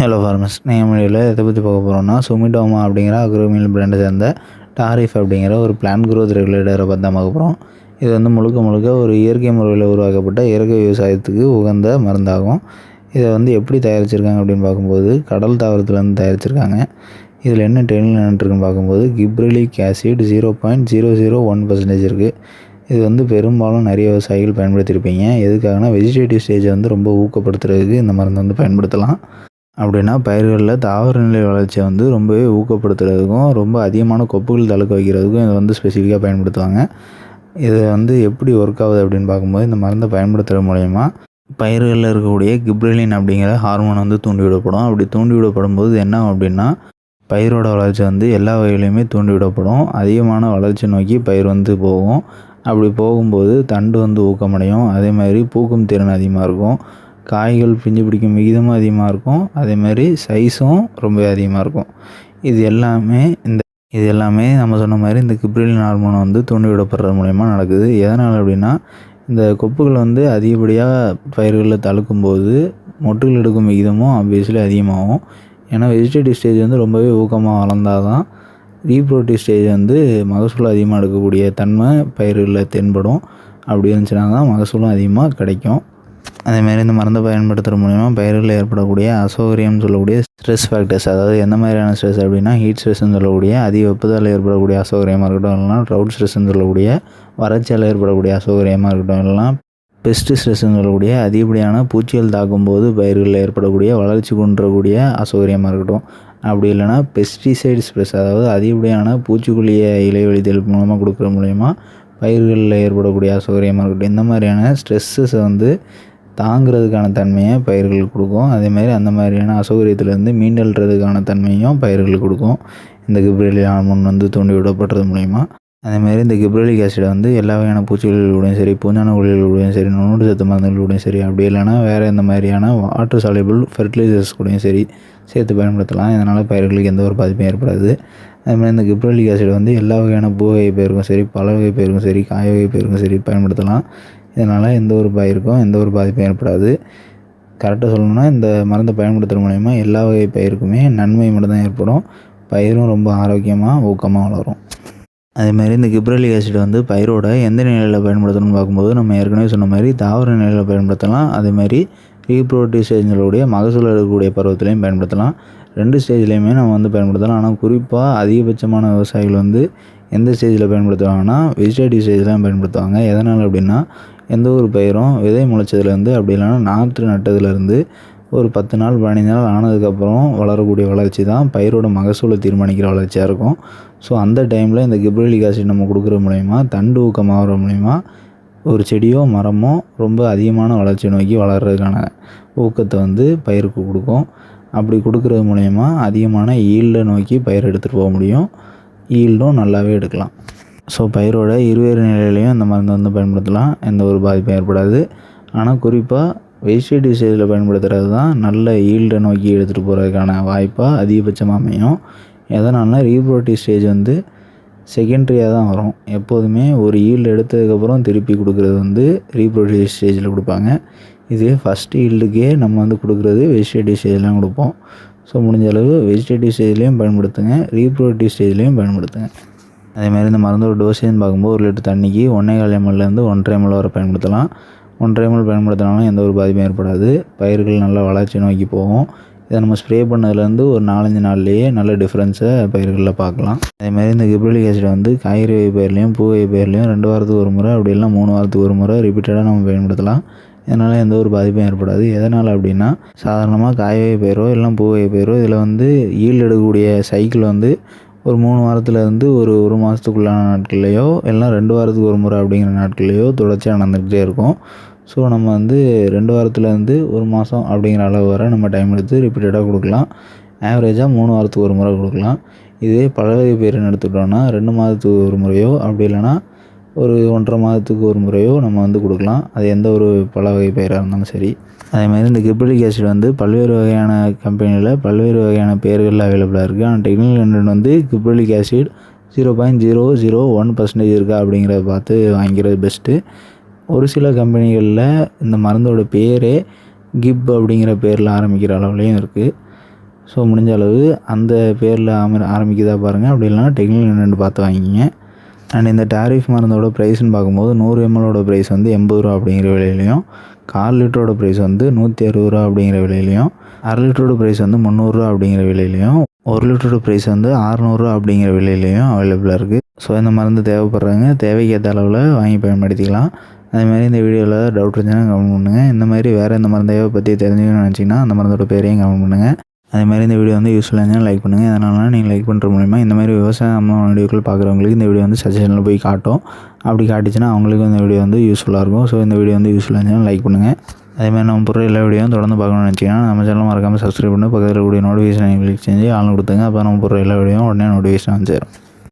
Hello ஃபார்மஸ் நீங்கள் வீடியோவில் எதை பற்றி பார்க்க போகிறோம்னா சுமிடோமா அப்படிங்கிற அக்ரோமியல் பிராண்டை சேர்ந்த டாரிஃப் அப்படிங்கிற ஒரு பிளான் குரோத் ரெகுலேட்டரை பற்றி தான் பார்க்க போகிறோம் இது வந்து முழுக்க முழுக்க ஒரு இயற்கை முறையில் உருவாக்கப்பட்ட இயற்கை விவசாயத்துக்கு உகந்த மருந்தாகும். இதை வந்து எப்படி தயாரிச்சிருக்காங்க அப்படின்னு பார்க்கும்போது கடல் தாவரத்துலேருந்து தயாரிச்சிருக்காங்க. இதில் என்ன ட்ரெயினில் இருக்குன்னு பார்க்கும்போது gibberellic acid zero point zero zero one percentage இருக்குது இது வந்து பெரும்பாலும் நிறைய விவசாயிகள் பயன்படுத்தியிருப்பீங்க. எதுக்காகனா வெஜிடேட்டிவ் ஸ்டேஜை வந்து ரொம்ப ஊக்கப்படுத்துறதுக்கு இந்த மருந்து வந்து பயன்படுத்தலாம். அப்படின்னா பயிர்களில் தாவர நிலை வளர்ச்சியை வந்து ரொம்பவே ஊக்கப்படுத்துறதுக்கும் ரொம்ப அதிகமான கொப்புகள் தழுக்க வைக்கிறதுக்கும் இதை வந்து ஸ்பெசிஃபிக்காக பயன்படுத்துவாங்க. இது வந்து எப்படி ஒர்க் ஆகுது அப்படின்னு பார்க்கும்போது இந்த மருந்தை பயன்படுத்துகிற மூலயமா பயிர்களில் இருக்கக்கூடிய கிப்ரலின் அப்படிங்கிற ஹார்மோன் வந்து தூண்டி விடப்படும் அப்படி தூண்டி விடப்படும் போது என்ன அப்படின்னா பயிரோட வளர்ச்சி வந்து எல்லா வகையிலையுமே தூண்டி விடப்படும் அதிகமான வளர்ச்சி நோக்கி பயிர் வந்து போகும். அப்படி போகும்போது தண்டு வந்து ஊக்கமடையும். அதே மாதிரி பூக்கும் திறன் அதிகமாக இருக்கும். காய்கள் பிஞ்சு பிடிக்கும் விகிதமும் அதிகமாக இருக்கும். அதே மாதிரி சைஸும் ரொம்ப அதிகமாக இருக்கும். இது எல்லாமே இந்த இது எல்லாமே நம்ம சொன்ன மாதிரி இந்த கிப்ரிலின் ஹார்மோனை வந்து தூண்டி விடப்படுறது மூலயமா நடக்குது. எதனால் அப்படின்னா இந்த கொப்புகள் வந்து அதிகப்படியாக பயிர்களில் தழுக்கும்போது மொட்டுகள் எடுக்கும் விகிதமும் ஆப்வியஸ்லி அதிகமாகும். ஏன்னா வெஜிடேட்டிவ் ஸ்டேஜ் வந்து ரொம்பவே ஊக்கமாக வளர்ந்தால் தான் ரீப்ரோட்டிவ் ஸ்டேஜ் வந்து மகசூல் அதிகமாக எடுக்கக்கூடிய தன்மை பயிர்களில் தென்படும். அப்படி இருந்துச்சுன்னா தான் மகசூலும் அதிகமாக கிடைக்கும். அதேமாதிரி இந்த மருந்தை பயன்படுத்துகிற மூலிமா பயிர்களில் ஏற்படக்கூடிய அசௌகரியம்னு சொல்லக்கூடிய ஸ்ட்ரெஸ் ஃபேக்டர்ஸ் அதாவது எந்த மாதிரியான ஸ்ட்ரெஸ் அப்படின்னா ஹீட் ஸ்ட்ரெஸ்ன்னு சொல்லக்கூடிய அதிக வெப்பத்தால் ஏற்படக்கூடிய அசௌகரியமாக இருக்கட்டும் இல்லைனா ட்ரவுட் ஸ்ட்ரெஸ்ன்னு சொல்லக்கூடிய வறட்சியால் ஏற்படக்கூடிய அசௌகரியமாக இருக்கட்டும் இல்லைனா பெஸ்ட் ஸ்ட்ரெஸ்ன்னு சொல்லக்கூடிய அதிகப்படியான பூச்சிகள் தாக்கும்போது பயிர்களில் ஏற்படக்கூடிய வளர்ச்சி குன்றக்கூடிய அசௌகரியமாக இருக்கட்டும். அப்படி இல்லைனா பெஸ்டிசைட் ஸ்ட்ரெஸ் அதாவது அதிகப்படியான பூச்சிக்கொல்லியை இலைவெளி தெளிப்பு மூலமாக கொடுக்குற மூலயமா பயிர்களில் ஏற்படக்கூடிய அசௌகரியமாக இருக்கட்டும். இந்த மாதிரியான ஸ்ட்ரெஸ்ஸஸை வந்து தாங்கிறதுக்கான தன்மையை பயிர்களுக்கு கொடுக்கும். அதேமாதிரி அந்த மாதிரியான அசௌகரியத்துலேருந்து மீண்டெழுறதுக்கான தன்மையும் பயிர்களுக்கு கொடுக்கும். இந்த கிப்ரலி ஹார்மோன் வந்து தூண்டி விடப்படுறது மூலிமா அதேமாதிரி இந்த கிப்ரலிக் ஆசிடை வந்து எல்லா வகையான பூச்சிகளிலூடையும் சரி பூஞ்சான குழிகளோடையும் சரி நுண்ணூட்ட சத்து மருந்துகளோடையும் சரி அப்படி இல்லைனா வேறு இந்த மாதிரியான வாட்டர் சாலிபிள் ஃபெர்டிலைசர்ஸ் கூடயும் சரி சேர்த்து பயன்படுத்தலாம். இதனால் பயிர்களுக்கு எந்த ஒரு பாதிப்பும் ஏற்படாது. அதுமாதிரி இந்த கிப்ரலிக் ஆசிட் வந்து எல்லா வகையான பூ வகை பயிருக்கும் சரி பல வகை பயிருக்கும் சரி காய வகை பயிருக்கும் சரி பயன்படுத்தலாம். இதனால் எந்த ஒரு பயிருக்கும் எந்த ஒரு பாதிப்பும் ஏற்படாது. கரெக்டாக சொல்லணும்னா இந்த மருந்தை பயன்படுத்துகிற மூலயமா எல்லா வகை பயிருக்குமே நன்மை மட்டும்தான் ஏற்படும். பயிரும் ரொம்ப ஆரோக்கியமாக ஊக்கமாக வளரும். அதேமாதிரி இந்த கிப்ரலிக் ஆசிட் வந்து பயிரோட எந்த நிலையில் பயன்படுத்தணும்னு பார்க்கும்போது நம்ம ஏற்கனவே சொன்ன மாதிரி தாவர நிலையில் பயன்படுத்தலாம். அதேமாதிரி ரீப்ரோட்டிவ் ஸ்டேஜ்களுடைய மகசூல் எடுக்கக்கூடிய பருவத்திலையும் பயன்படுத்தலாம். ரெண்டு ஸ்டேஜ்லேயுமே நம்ம வந்து பயன்படுத்தலாம். ஆனால் குறிப்பாக அதிகபட்சமான விவசாயிகள் வந்து எந்த ஸ்டேஜில் பயன்படுத்துவாங்கன்னா வெஜிடேட்டிவ் ஸ்டேஜில் பயன்படுத்துவாங்க. எதனால் அப்படின்னா எந்த ஒரு பயிரும் விதை முளைச்சதுலேருந்து அப்படி இல்லைன்னா நாற்று நட்டதுலேருந்து ஒரு பத்து நாள் பதினஞ்சு நாள் ஆனதுக்கப்புறம் வளரக்கூடிய வளர்ச்சி தான் பயிரோட மகசூலை தீர்மானிக்கிற வளர்ச்சியாக இருக்கும். ஸோ அந்த டைமில் இந்த கிப்ரலிக் ஆசிட் நம்ம கொடுக்குற மூலயமா தண்டு ஊக்கமாகிற மூலயமா ஒரு செடியோ மரமோ ரொம்ப அதிகமான வளர்ச்சி நோக்கி வளர்கிறதுக்கான ஊக்கத்தை வந்து பயிருக்கு கொடுக்கும். அப்படி கொடுக்குறது மூலயமா அதிகமான ஈல்டை நோக்கி பயிர் எடுத்துகிட்டு போக முடியும். ஈல்டும் நல்லாவே எடுக்கலாம். ஸோ பயிரோட இருவேறு நிலையிலையும் இந்த மருந்து வந்து பயன்படுத்தலாம். எந்த ஒரு பாதிப்பும் ஏற்படாது. ஆனால் குறிப்பாக வெஜிடேட்டிவ் ஸ்டேஜில் பயன்படுத்துகிறது தான் நல்ல ஈல்டை நோக்கி எடுத்துகிட்டு போகிறதுக்கான வாய்ப்பாக அதிகபட்சமாக அமையும். எதனால்னா ரீப்ரோட்டிவ் ஸ்டேஜ் வந்து செகண்ட்ரியாக தான் வரும். எப்போதுமே ஒரு ஈல்டு எடுத்ததுக்கப்புறம் திருப்பி கொடுக்குறது வந்து ரீப்ரோட்டிவ் ஸ்டேஜில் கொடுப்பாங்க. இதே ஃபஸ்ட் ஈல்டுக்கே நம்ம வந்து கொடுக்குறது வெஜிடேட்டிவ் ஸ்டேஜ்லாம் கொடுப்போம். ஸோ முடிஞ்ச அளவு வெஜிடேட்டிவ் ஸ்டேஜ்லேயும் பயன்படுத்துங்க ரீப்ரோட்டிவ் ஸ்டேஜ்லேயும் பயன்படுத்துங்க. அதேமாதிரி இந்த மருந்தோட டோசேஜ்னு பார்க்கும்போது ஒரு லிட்டர் தண்ணிக்கு ஒன்றே கால் எம்எல்லேருந்து ஒன்றரை எம்எல் வரை பயன்படுத்தலாம். ஒன்றரை எம்எல் பயன்படுத்தினாலும் எந்த ஒரு பாதிப்பும் ஏற்படாது. பயிர்கள் நல்லா வளர்ச்சி நோக்கி போகும். இதை நம்ம ஸ்ப்ரே பண்ணதுலேருந்து ஒரு நாலஞ்சு நாள்லேயே நல்ல டிஃப்ரென்ஸை பயிர்களில் பார்க்கலாம். அதேமாதிரி இந்த கிப்ரலிக் ஆசிட் வந்து காய்கறி வகை பயிர்லையும் பூ வகை பயிர்லையும் ரெண்டு வாரத்துக்கு ஒரு முறை அப்படி இல்லைனா மூணு வாரத்துக்கு ஒரு முறை ரிப்பீட்டடாக நம்ம பயன்படுத்தலாம். இதனால் எந்த ஒரு பாதிப்பும் ஏற்படாது. எதனால் அப்படின்னா சாதாரணமாக காய் வகை பயிரோ இல்லை பூ வகை பயிரோ இதில் வந்து ஈல்டு எடுக்கக்கூடிய சைக்கிள் வந்து ஒரு மூணு வாரத்துலேருந்து ஒரு ஒரு மாதத்துக்குள்ளான நாட்கள்லையோ இல்லைனா ரெண்டு வாரத்துக்கு ஒரு முறை அப்படிங்கிற நாட்கள்லையோ தொடர்ச்சியாக நடந்துக்கிட்டே இருக்கும். ஸோ நம்ம வந்து ரெண்டு வாரத்துலேருந்து ஒரு மாதம் அப்படிங்கிற அளவு வரை நம்ம டைம் எடுத்து ரிப்பீட்டடாக கொடுக்கலாம். ஆவரேஜாக மூணு வாரத்துக்கு ஒரு முறை கொடுக்கலாம். இதே பல பேர் எடுத்துக்கிட்டோன்னா ரெண்டு மாதத்துக்கு ஒரு முறையோ அப்படி இல்லைனா ஒரு ஒன்றரை மாதத்துக்கு ஒரு முறையோ நம்ம வந்து கொடுக்கலாம். அது எந்த ஒரு பல வகை பயிராக இருந்தாலும் சரி. அதேமாதிரி இந்த கிப்ரிலிக் ஆசிட் வந்து பல்வேறு வகையான கம்பெனியில் பல்வேறு வகையான பெயர்களில் அவைலபிளாக இருக்குது ஆனால் டெக்னிக்கல் ஹண்ட்ரட் வந்து gibberellic acid zero point zero zero one percentage இருக்கா அப்படிங்கிறத பார்த்து வாங்கிக்கிறது பெஸ்ட்டு ஒரு சில கம்பெனிகளில் இந்த மருந்தோட பேரே கிப் அப்படிங்கிற பேரில் ஆரம்பிக்கிற அளவுலேயும் இருக்குது ஸோ முடிஞ்ச அளவு அந்த பேரில் ஆம ஆரம்பிக்குதா பாருங்கள் அப்படி இல்லைனா டெக்னிக்கல் என்னென்னு பார்த்து வாங்கிங்க அண்ட் இந்த டாரிஃப் மருந்தோட ப்ரைஸ்னு பார்க்கும்போது நூறு எம்எலோட ப்ரைஸ் வந்து எண்பது ரூபா அப்படிங்கிற விலையிலையும் கால் லிட்டரோட ப்ரைஸ் வந்து நூற்றி அறுபது ரூபா அப்படிங்கிற விலையிலையும் அரை லிட்டரோட ப்ரைஸ் வந்து முந்நூறுரூவா அப்படிங்கிற விலையிலையும் ஒரு லிட்டரோட ப்ரைஸ் வந்து அறநூறுவா அப்படிங்கிற விலையிலையும் அவைலபிளாக இருக்குது ஸோ இந்த மருந்து தேவைப்படுறாங்க தேவைக்கேற்ற அளவில் வாங்கி பயன்படுத்திக்கலாம். அதேமாதிரி இந்த வீடியோவில் டவுட் இருந்துச்சுன்னா கமெண்ட் பண்ணுங்கள் இந்த மாதிரி வேறு இந்த மருந்தையோ பற்றி தெரிஞ்சுக்கணும்னு நினச்சிங்கன்னா அந்த மருந்தோட பேரையும் கமெண்ட் பண்ணுங்கள் அதே மாதிரி இந்த வீடியோ வந்து யூஸ்ஃபுல்லாக இருந்தால் லைக் பண்ணுங்கள் அதனால நீங்கள் லைக் பண்ணுற மூலிமா இந்த மாதிரி விவசாயம் அம்மா வீடியோக்கள் பார்க்குறவங்களுக்கு இந்த வீடியோ வந்து சஜஷனில் போய் காட்டும். அப்படி காட்டுச்சுன்னா அவங்களுக்கும் இந்த வீடியோ வந்து யூஸ்ஃபுல்லாக இருக்கும். ஸோ இந்த வீடியோ வந்து யூஸ்ஃபுல்லாக இருந்தாலும் லைக் பண்ணுங்கள் அதே மாதிரி நம்ம போடுற எல்லா வீடியோவும் தொடர்ந்து பார்க்கணும்னு நினச்சிங்கன்னா நம்ம சேனல் மறக்காமல் சப்ஸ்கிரைப் பண்ணி. பக்கத்தில் கூடிய நோட்டிஃபிகேஷன் எங்களுக்கு செஞ்சு ஆள் கொடுத்துங்க அப்போ நம்ம போடுற எல்லா வீடியோவும் உடனே நோட்டிஃபிகேஷன் வந்து சேரும்.